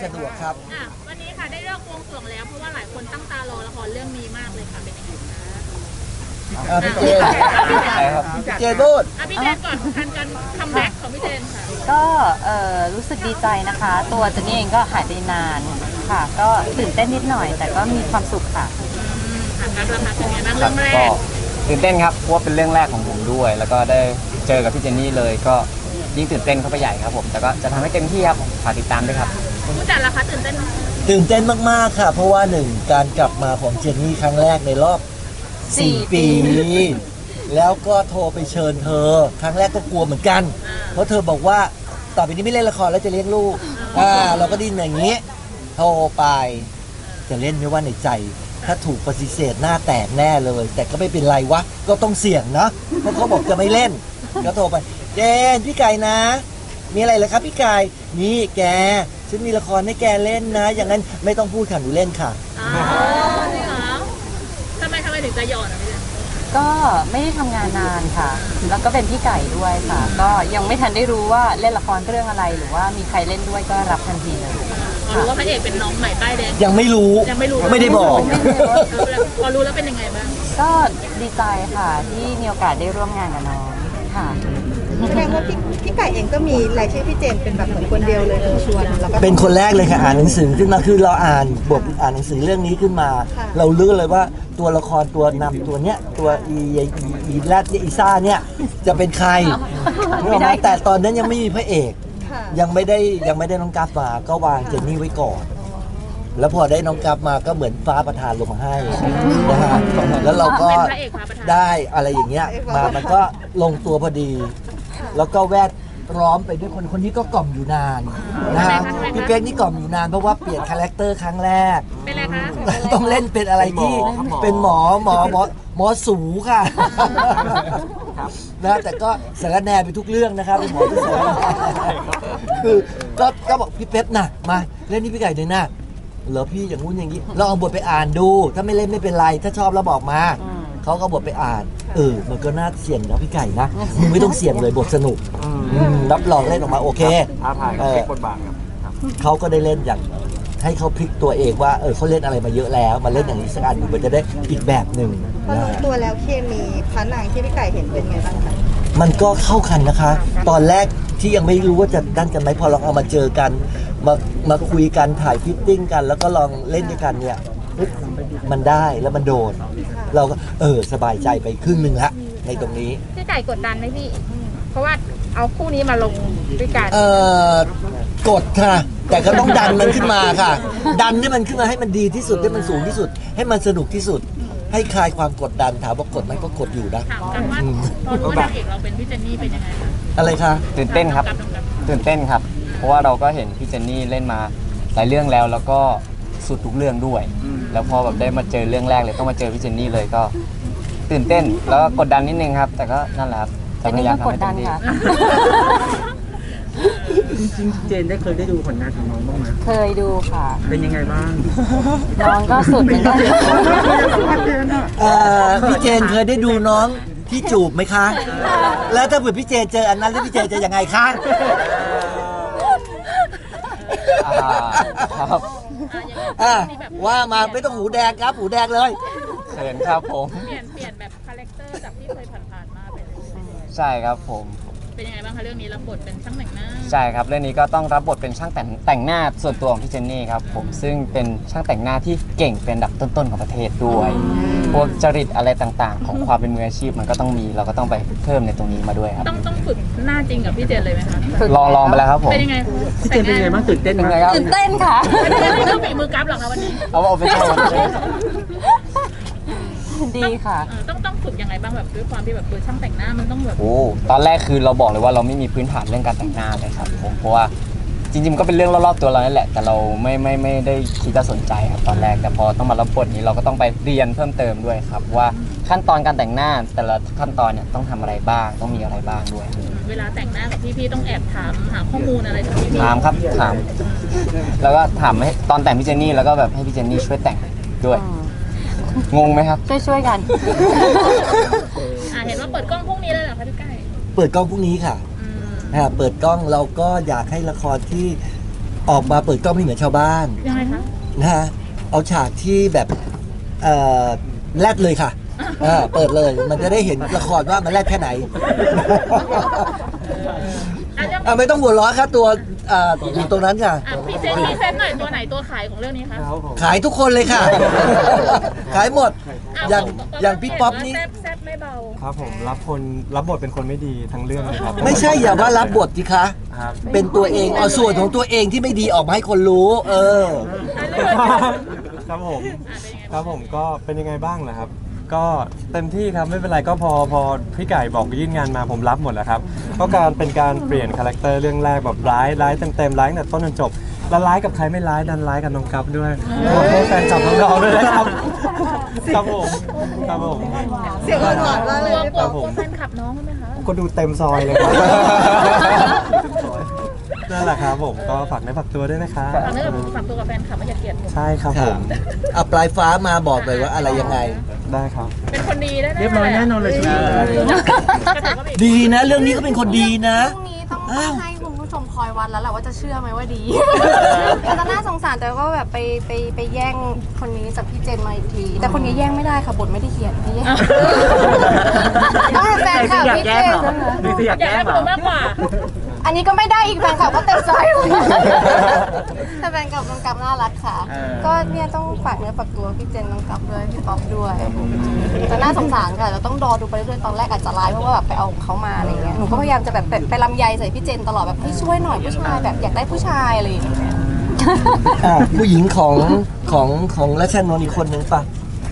ามสะดวกครับ อะวันนี้ค่ะได้เลิกบวงสรวงแล้วเพราะว่าหลายคนตั้งตารอละครเรื่องนี้มากเลยค่ะเป็นยังไงคะอะพี่เจใช่ครับพี่เจพูด อะพี่เจนก่อนการการคัมแบ็กของพี่เจนค่ะ ก็เอ่อรู้สึกดีใจนะคะ ตัวเจนนี่เองก็หายไปนานค่ะ ก็ตื่นเต้นนิดหน่อย แต่ก็มีความสุขค่ะอะการประพักเป็นยังไงบ้างครัเรื่บองแรก็กตื่นเต้นครับเพราะว่าเป็นเรื่องแรกของผมด้วย แล้วก็ได้เจอกับพี่เจนนี่เลยก็ยิ่งตื่นเต้นเข้าไปใหญ่ครับผม แต่ก็จะทำให้เต็มที่ครับฝากติดตามด้วยครับ ผู้จัดล่ะคะตื่นเต้นไหมตื่นเต้นมาก ๆ ค่ะ เพราะว่าหนึ่งการกลับมาของเจนนี่ครั้งแรกในรอบสี่4ปี แล้วก็โทรไปเชิญเธอ ครั้งแรกก็กลัวเหมือนกัน เพราะเธอบอกว่าต่อไปนี้ไม่เล่นละครแล้วจะเลี้ยงลูกอ่าเราก็ดิ้นอย่างนี้ โทรไป จะเล่นไม่ว่าในใจ ถ้าถูกปฏิเสธหน้าแตกแน่เลย แต่ก็ไม่เป็นไรวะ ก็ต้องเสี่ยงนะเพราะเขาบอกจะไม่เล่น ก็โทรไปเจนพี่ไก่นะ มีอะไรเหรอครับพี่ไก่นี่แก ฉันมีละครให้แกเล่นนะ อย่างนั้นไม่ต้องพูดค่ะหนูเล่นค่ะ อ๋อจริงเหรอทำไมทำไมถึงจะหยอดอะพี่เจนก็ไม่ได้ทำงานนานค่ะ แล้วก็เป็นพี่ไก่ด้วยค่ะ ก็ยังไม่ทันได้รู้ว่าเล่นละครเรื่องอะไร หรือว่ามีใครเล่นด้วยก็รับทันทีเลยพอรู้ว่าพระเอกเป็นน้องใหม่ป้ายแดงยังไม่รู้ยังไม่รู้ไม่ได้บอกไม่ได้รู้เออพอรู้แล้วเป็นยังไงบ้าง ก็ดีใจค่ะที่มีโอกาสได้ร่วมงานกับน้องค่ะ แสดงว่าพี่พี่ไก่เองก็มีรายชื่อพี่เจนเป็นแบบเหมือนคนเดียวเลยชวนแล้วก็ เป็นคนแรกเลยค่ะอ่านหนังสือขึ้นมาคือเราอ่านบทอ่านหนังสือเรื่องนี้ขึ้นมา ค่ะเรารู้เลยว่าตัวละครตัวนำตัวเนี้ยตัวอีอีอีแรดเนี่ยอีซ่าเนี่ยจะเป็นใครนึกออกไหมไม่ได้แต่ตอนนั้นยังไม่มีพระเอก ค่ะ ยังไม่ได้ยังไม่ได้น้องกราฟมาก็วางเจนนี่ไว้ก่อน แล้วพอได้น้องกราฟมาก็เหมือนฟ้าประทานลงมาให้นะฮะแล้วเราก็เป็นพระเอกพระประธาน ได้อะไรอย่างเงี้ยมามันก็ลงตัวพอดี แล้วก็แวดล้อมไปด้วยคนคนนี้ก็กล่อมอยู่นานนะฮะพี่เป๊กนี่กล่อมอยู่นานเพราะว่าเปลี่ยนคาแรคเตอร์ครั้งแรก เป็นอะไรคะต้องเล่นเป็นอะไรที่เป็นหมอหมอหมอหมอสูค่ะนะแต่ก็สารแหนไปทุกเรื่องนะครับเป็นหมอที่สารแหน่คือก็ก็บอกพี่เป๊ปนะมาเล่นนี่พี่ไก่เลยนะเหรอพี่อย่างงู้นอย่างนี้เราเอาบทไปอ่านดู ถ้าไม่เล่นไม่เป็นไร ถ้าชอบเราบอกมาอืมเขาก็เอาบทไปอ่าน เออ มันก็น่าเสี่ยงนะพี่ไก่นะมึงไม่ต้องเสี่ยงเลยบทสนุกอืมรับรองเล่นออกมาโอเคท้าทายเออเช็คบทบาทครับ เขาก็ได้เล่นอย่าง ให้เขาพลิกตัวเองว่าเออเขาเล่นอะไรมาเยอะแล้วมาเล่นอย่างนี้สักอันหนึ่งมันจะได้อีกแบบหนึ่งพอนะลงฮะ ตัวแล้วเคมีพระนางที่พี่ไก่เห็นเป็นไงบ้างคะ มันก็เข้ากันนะคะ ตอนแรกที่ยังไม่รู้ว่าจะดันกันไหมพอเราเอามาเจอกัน มามาคุยกันถ่ายฟิตติ้งกัน แล้วก็ลองเล่นด้วยกันเนี่ยเฮ้ยมันได้แล้วมันโดน เราก็เออสบายใจไปครึ่งหนึ่งละในตรงนี้ พี่ไก่กดดันไหมพี่ เพราะว่าเอาคู่นี้มาลงด้วยกัน เอ่อกดค่ะ แต่ก็ต้องดันมันขึ้นมาค่ะ ดันให้มันขึ้นมาให้มันดีที่สุดให้มันสูงที่สุด ให้มันสนุกที่สุด ให้คลายความกดดันถามว่ากดไหมก็กดอยู่นะถามกันว่าตอนรู้ว่านางเอกเราเป็นพี่เจนนี่เป็นยังไงคะอะไรคะ ตื่นเต้นครับกับกับ ตื่นเต้นครับ เพราะว่าเราก็เห็นพี่เจนนี่เล่นมาหลายเรื่องแล้วแล้วก็ สุดทุกเรื่องด้วย แล้วพอแบบได้มาเจอเรื่องแรกเลยต้องมาเจอพี่เจนนี่เลยก็ ตื่นเต้นแล้วก็กดดันนิดนึงครับ แต่ก็นั่นแหละครับเจนนี่ก็กดดันค่ะจริงๆเจนได้เคยได้ดูผลงานของน้องบ้างไหมเคยดูค่ะ เป็นยังไงบ้างน้องก็สุดเหมือนกันเอ่อพี่เจนเคยได้ดูน้องที่จูบไหมคะ แล้วถ้าเผื่อพี่เจนเจออันนั้นแล้วพี่เจนจะยังไงคะ อ่าครับ อะว่ามาไม่ต้องหูแดงครับ หูแดงเลยเขินครับผม เปลี่ยนเปลี่ยนแบบคาแรคเตอร์จากที่เคยผ่านๆมาเป็นใช่ครับผม เป็นยังไงบ้างคะเรื่องนี้รับบทเป็นช่างแต่งหน้าใช่ครับเรื่องนี้ก็ต้องรับบทเป็นช่างแต่งแต่งหน้าส่วนตัวของพี่เจนนี่ครับผมซึ่งเป็นช่างแต่งหน้าที่เก่งเป็นอันดับต้นๆของประเทศด้วยพวกจริตอะไรต่างๆ ของความเป็นมืออาชีพมันก็ต้องมีเราก็ต้องไปเพิ่มในตรงนี้มาด้วยครับต้องต้องฝึกหน้าจริงกับพี่เจนเลยไหมคะลองลองไปแล้วครับผมเป็นยังไงพี่เจนเป็นยังไงบ้างตื่นเต้นเป็นไหมไงครับตื่นเต้นค่ะไม่ได้ไม่ต้องฝีมือกราฟหรอกคะวันนี้เอาเอาไปใช้เอาไปใช้ ดีค่ะ เออต้องต้องฝึกยังไงบ้างแบบด้วยความที่แบบคือช่างแต่งหน้ามันต้องแบบโอ้ตอนแรกคือเราบอกเลยว่าเราไม่มีพื้นฐานเรื่องการแต่งหน้าเลยครับผมเพราะว่าจริงๆมันก็เป็นเรื่องรอบๆตัวเรานั่นแหละ แต่เราไม่ไม่ไม่ได้คิดจะสนใจครับตอนแรก แต่พอต้องมารับบทนี้เราก็ต้องไปเรียนเพิ่มเติมด้วยครับ ว่าขั้นตอนการแต่งหน้าแต่ละขั้นตอนเนี่ยต้องทำอะไรบ้างต้องมีอะไรบ้างด้วยเวลาแต่งหน้ากับพี่ๆต้องแอบถามหาข้อมูลอะไรจากพี่ๆถามครับถาม แล้วก็ถามให้ตอนแต่งพี่เจนนี่แล้วก็แบบให้พี่เจนนี่ช่วยแต่งด้วย งงไหมครับ ช่วยช่วยๆกัน อะเห็นว่าเปิดกล้องพรุ่งนี้เลยเหรอคะพี่ไก่เปิดกล้องพรุ่งนี้ค่ะอืมอ่าเปิดกล้องเราก็อยากให้ละครที่ออกมาเปิดกล้องไม่เหมือนชาวบ้านยังไงคะนะฮะเอาฉากที่แบบเอ่อแรดเลยค่ะอ่าเปิดเลยมันจะได้เห็นละครว่ามันแรดแค่ไหน อะเรื่องอะไม่ต้องหัวเร้อค่ะตัวอ่าอยู่ตรงนั้นค่ะ อะพรีเซนต์พรีเซนต์หน่อยตัวไหนตัวขายของเรื่องนี้คะขายทุกคนเลยค่ะ ขายหมดะอย่างบกอย่างพี่ป๊อปนี่ แซ่บแซ่บไม่เบาครับผมรับคนรับบทเป็นคนไม่ดีทั้งเรื่องเลยครับไม่ใช่อย่าว่ารับบทสิคะ ครับเป็นตัวเองเอาส่วนของตัวเองที่ไม่ดีออกมาให้คนรู้ เออครับผมครับผมก็เป็นยังไงบ้างล่ะครับ ก็เต็มที่ครับไม่เป็นไรก็พอพอพี่ไก่บอกยื่นงานมาผมรับหมดแล้วครับก็การเป็นการเปลี่ยนคาแรคเตอร์เรื่องแรกแบบร้ายร้ายเต็มๆร้ายตั้งแต่ต้นจนจบแล้วร้ายกับใครไม่ร้ายดันร้ายกับน้องกัฟด้วยขอโทษแฟนจับน้องๆด้วยนะครับครับผมครับผมเสียงหวานๆมากเลยกลัวกลัวครับผมกลัวแฟนคลับน้องเขาไหมคะก็ดูเต็มซอยเลยครับ นั่นแหละครับผมก็ฝากในอฝากตัวด้วยนะครับฝากเนื้อกับฝากตัวกับแฟนคลับไม่อย่าเกลียดผม ใช่ครับผมเอาปลายฟ้ามาบอกเลยว่าอะไรยังไง ได้ครับ เป็นคนดีได้แน่เรียบร้อยแน่นอนเลยใช่ไหมกระถือว่าเป็นดีนะ เรื่องนี้ก็เป็นคนดีนะ พรุ่งนี้ต้องอ้าวให้คุณผู้ชมคอยวัดแล้วแหละว่าจะเชื่อไหมว่าดีแต่น่าสงสารแต่ก็แบบไปไปไปแย่งคนนี้จากพี่เจนมาอีกที แต่คนนี้แย่งไม่ได้ค่ะบทไม่ได้เขียนไม่แย่งต้องเป็นแฟนคลับพี่เจนนะคะนี่คืออยากอยากแก้ได้เหรคอนมากกว่า อันนี้ก็ไม่ได้อีกแฟนคลับก็เต็มใจแต่แฟนคลับน้องกับน่ารักค่ะก็เนี่ยต้องฝากเนื้อฝากตัวพี่เจนน้องกับด้วยพี่ป๊อปด้วยแต่น่าสงสารค่ะเราต้องรอดูไปเรื่อยๆตอนแรกอาจจะร้ายเพราะว่าแบบไปเอาเขามาอะไรเงี้ยหนูก็พยายามจะแบบไปไปลำไยใส่พี่เจนตลอดแบบพี่ช่วยหน่อยผู้ชายแบบอยากได้ผู้ชายอะไรอย่างเงี้ยอะผู้หญิงของของของรัชนนท์อีกคนนึงปะ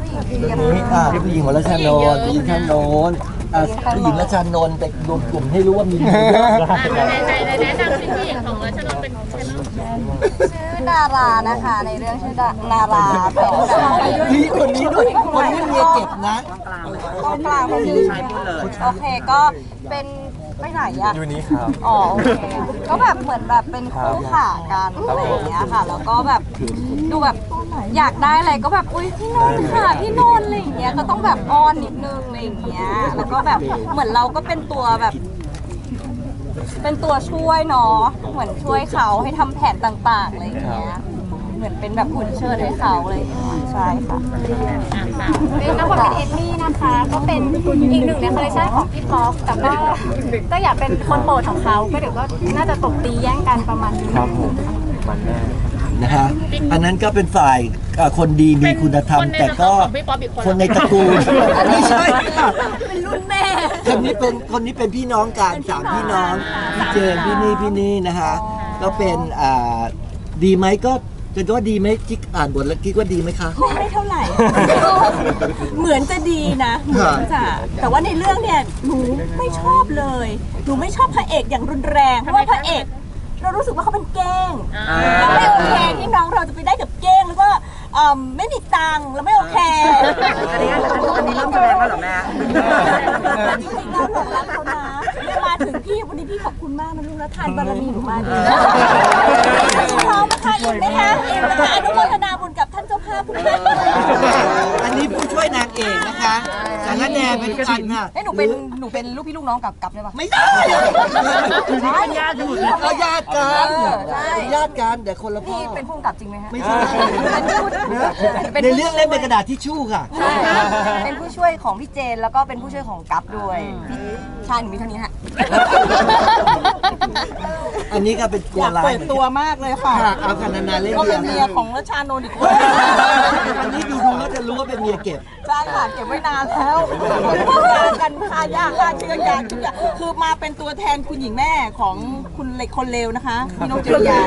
ผู้หญิงที่ยังนี่อะผู้หญิงของรัชนนท์ผู้หญิงท่านโน้น อะผู้หญิงรัชนนท์แต่รวมกลุ่มให้รู้ว่ามีเยอะอะไหนไหนไหนแนะนำสิผู้หญิงของรัชนนท์เป็นใครบ้างชื่อดารานะคะ ในเรื่องชื่อดานาราเป็นแบบพี่คนนี้ด้วยคนนี้เมียเก็บนะกองกลางคนนี้โอเคก็เป็น ไปไหนอะอยู่นี้ครับ อ๋อโอเคก็แบบเหมือนแบบเป็นคู่ขากันอะไรอย่างเงี้ยค่ะ แล้วก็แบบดูแบบอยากได้อะไรก็แบบอุ้ยพี่นนท์ค่ะพี่นนท์อะไรอย่างเงี้ยก็ต้องแบบอ้อนนิดนึงอะไรอย่างเงี้ยแล้วก็แบบเหมือนเราก็เป็นตัวแบบ เป็นตัวช่วยเนาะเหมือนช่วยเขาให้ทำแผนต่างๆอะไรอย่างเงี้ย เหมือนเป็นแบบหุ่นเชิดให้เขาเลยใช่ค่ะเป็นนักบทเป็นเอมมี่นะคะ ก็เป็นอีกหนึ่งในคอลเลคชันของพี่ป๊อกแต่ก็ก็อยากเป็นคนโปรดของเขาก็เดี๋ยวก็น่าจะตบตีแย่งกันประมาณนี้ครับผมมันแน่นะฮะอันนั้นก็เป็นฝ่ายคนดีมีคุณธรรม แต่ก็คนในตระกูลไม่ใช่ค่ะเป็นรุ่นแม่คนนี้เป็นคนนี้เป็นพี่น้องกันสามพี่น้องพี่เจนพี่นี่พี่นี่นะฮะก็เป็นดีไหมก็ จะว่าดีไหมคิดอ่านบทแล้วคิดว่าดีไหมคะ ไม่เท่าไหร่ เหมือนจะดีนะเหมือนจะแต่ว่าในเรื่องเนี่ยหนูไม่ชอบเลยหนูไม่ชอบพระเอกอย่างรุนแรงเพราะว่าพระเอกเรารู้สึกว่าเขาเป็นเก้งเราไม่โอเคที่น้องเราจะไปได้กับเก้งแล้วก็เอิ่มไม่มีตังค์เราไม่โอเคอันนี้อันนี้เริ่มแสดงแล้วเหรอแม่จริงๆเราหลงรักเขานะเนี่ยมา ถึงพี่วันนี้พี่ขอบคุณมากนะลูกนะทานบารมีหนูมาดีพร้อมนะคะอิ่มไหมคะอิ่มนะคะอนุโมทนา บุญกับท่านเจ้าภาพทุกท่านอันนี้ผู้ช่วยนางเอกนะคะสารแหนเป็นอันน่ะเอ้ยหนูเป็นหนูเป็นลูกพี่ลูกน้องกับกับได้ปะ ไม่ได้ญาติกันก็ญาติกันเออใช่ ญาติกันแต่คนละพ่อ พี่เป็นผู้กำกับจริงไหมฮะไม่ใช่ เป็นในเรื่องเล่นเป็นกระดาษทิชชู่ค่ะ ใช่เป็นผู้ช่วยของพี่เจนแล้วก็เป็นผู้ช่วยของกัฟด้วยพี่ใช่หนูมีเท่านี้ฮะ อันนี้ก็เป็นตัวร้ายเปิดตัวมากเลยค่ะค่ะ เอากันนานๆเล่นก็เดีเป็ยนวเมียของรัชชานนท์อีกคนอันนี้ดูดูแล้วจะรู้ว่าเป็นเมียเก็บ ใช่ค่ะเก็บไว้นานแล้วทำงานกันค่ายากค่าเชื้อยาทุกอย่างคือมาเป็นตัวแทนคุณหญิงแม่ของคุณเล็กคนเลวนะคะพี่นกจริยา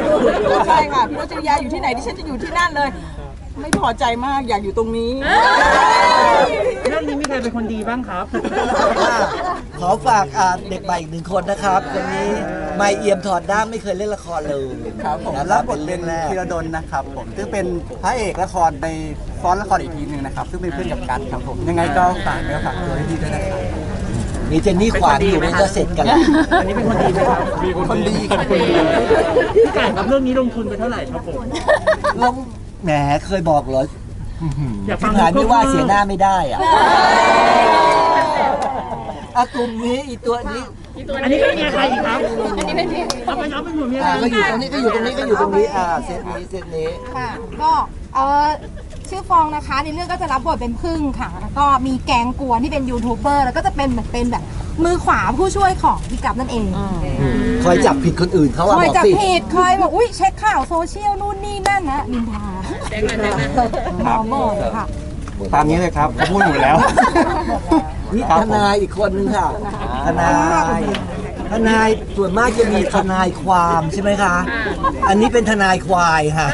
ใช่ค่ะพี่นกจริยาอยู่ที่ไหนที่ฉันจะอยู่ที่นั่นเลย ไม่พอใจมากอยากอยู่ตรงนี้ เรื่องนี้มีใครเป็นคนดีบ้างครับ ขอฝากอ่าเด็กใหม่อีกหนึ่งคนนะครับคนนี้ไม่เอี่ยมถอดด้ามไม่เคยเล่นละครเลยครับผมนะรับบทเรื่เป็อนงแรกธีรดลนะครับผมซึ่งเป็นพระเอกละครในซ้อนละครอีกทีหนึ่งนะครับ ซึ่งเป็นเพื่อนกับกันครับผมยังไงก็ฝากเนื้อฝากตัวให้ดีด้วยนะครับมีเจนนี่ขวางอยู่มันก็เสร็จกันแล้วอันนี้เป็นคนดีไหมครับคนดีครับพี่ไก่ครับเรื่องนี้ลงทุนไปเท่าไหร่ครับผมลงแหมเคยบอกเหรออยากฟังที่ผ่านไม่ว่าเสียหน้าไม่ได้อะ อะกลุ่มนี้อีตัวนี้พี่ตัวอันนี้เป็นเมียใครอีกครับอันนี้เป็นเมียเอาไปเอาไปหนุนเมียอ่าใครก็อยู่ตรงนี้ก็อยู่ตรงนี้ก็อยู่ตรงนี้อ่าเซตนี้เซตนี้ค่ะก็เออชื่อฟองนะคะในเรื่องก็จะรับบทเป็นพึ่งค่ะ แล้วก็มีแกงกวนที่เป็นยูทูบเบอร์แล้วก็จะเป็นเหมือนเป็นแบบมือขวาผู้ช่วยของพี่กับนั่นเองคอยจับผิดคนอื่นเขาคว่าอยบอกจับสิผิดคอยบอกอุ้ยเช็คข่าวโซเชียลนู่นนี่นั่นนะนินทาแดงมาแดงมาหมอหมดค่ะตามนี้เลยครับเขาพูดหมดแล้ว นี่ทนายอีกคนนึงค่ะ ทนาย ทนายส่วนมากจะมีทนายความใช่ไหมคะ อันนี้เป็นทนายควายค่ะ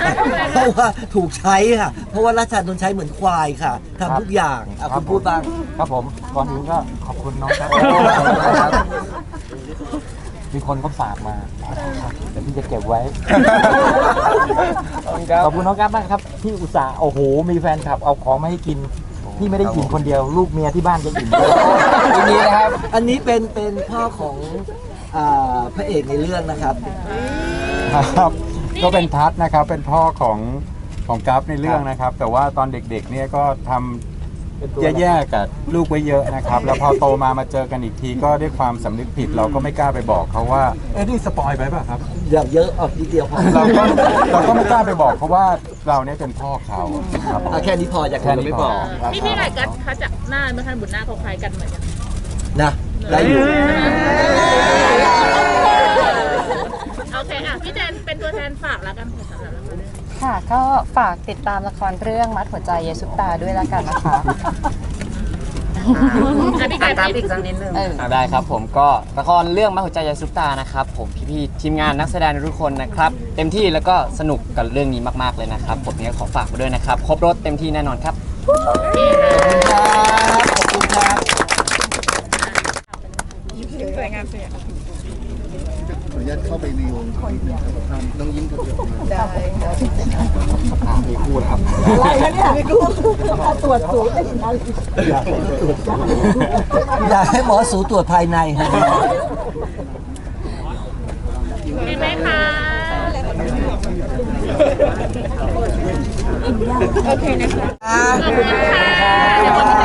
เพราะว่าถูกใช้ค่ะ เพราะว่าราชาโดนใช้เหมือนควายค่ะทำทุกอย่างอะคุณพูดบ้าง ครับผมก่อนอื่นก็ขอบคุณน้องครับมีคนก็ฝากมาเดี๋ยวพี่จะเก็บไว้ ขอบคุณน้องครับมากครับ ที่อุตส่าห์โอ้โห มีแฟนคลับเอาของมาให้กิน พี่ไม่ได้กินคนเดียว ลูกเมียที่บ้านก็อิ่มด้วยอันนี้นะครับ อันนี้เป็นเป็นพ่อของอ่าพระเอกในเรื่องนะครับ ครับ ก็เป็นทัศน์นะครับ เป็นพ่อของของกัฟในเรื่องนะครับ แต่ว่าตอนเด็กๆเนี่ยก็ทำแย่ๆกับลูกไว้เยอะนะครับ แล้วพอโตมามาเจอกันอีกทีก็ด้วยความสำนึกผิดเราก็ไม่กล้าไปบอกเขาว่า เอ๊ะนี่สปอยไปป่ะครับอย่าเยอะออกนิดเดียวพอ เราก็เราก็ไม่กล้าไปบอกเขาว่า เราเนี่ยเป็นพ่อเขาครับอะแค่นี้พออยากแค่นี้ไม่พบออกพี่พี่ไก่กัดคะจากหน้าเมื่อทันบุญหน้าเขาคล้ายกันเหมือนกันนะได้อยู่โอเคอะพี่แจนเป็นตัวแทนฝากแล้วกันค่ะสำหรับละครเรื่องนี้ ค่ะก็ฝากติดตามละครเรื่องมัดหัวใจเยสุปตาด้วยละกันนะคะ อะพี่ไก่พี่เออ อ่าได้ครับผมก็ละครเรื่องมหัวใจยาซุปตานะครับผมพี่ๆทีมงานนักแสดงทุกคนนะครับเต็มที่แล้วก็สนุกกับเรื่องนี้มากๆเลยนะครับผมเนี่ยขอฝากไว้ด้วยนะครับครบรถเต็มที่แน่นอนครับครับขอบคุณครับสวยงามสวยงามขออนุญาตเข้าไปในวงน้องยิ้มกับเดี๋ ยวอะไรนะเนี่ยไม่รู้ตรวจสูตรอยากให้หมอสูตรวจภายในครับเห็นไหมคะโอเคนะคะอ่าขอบคุณค่ะ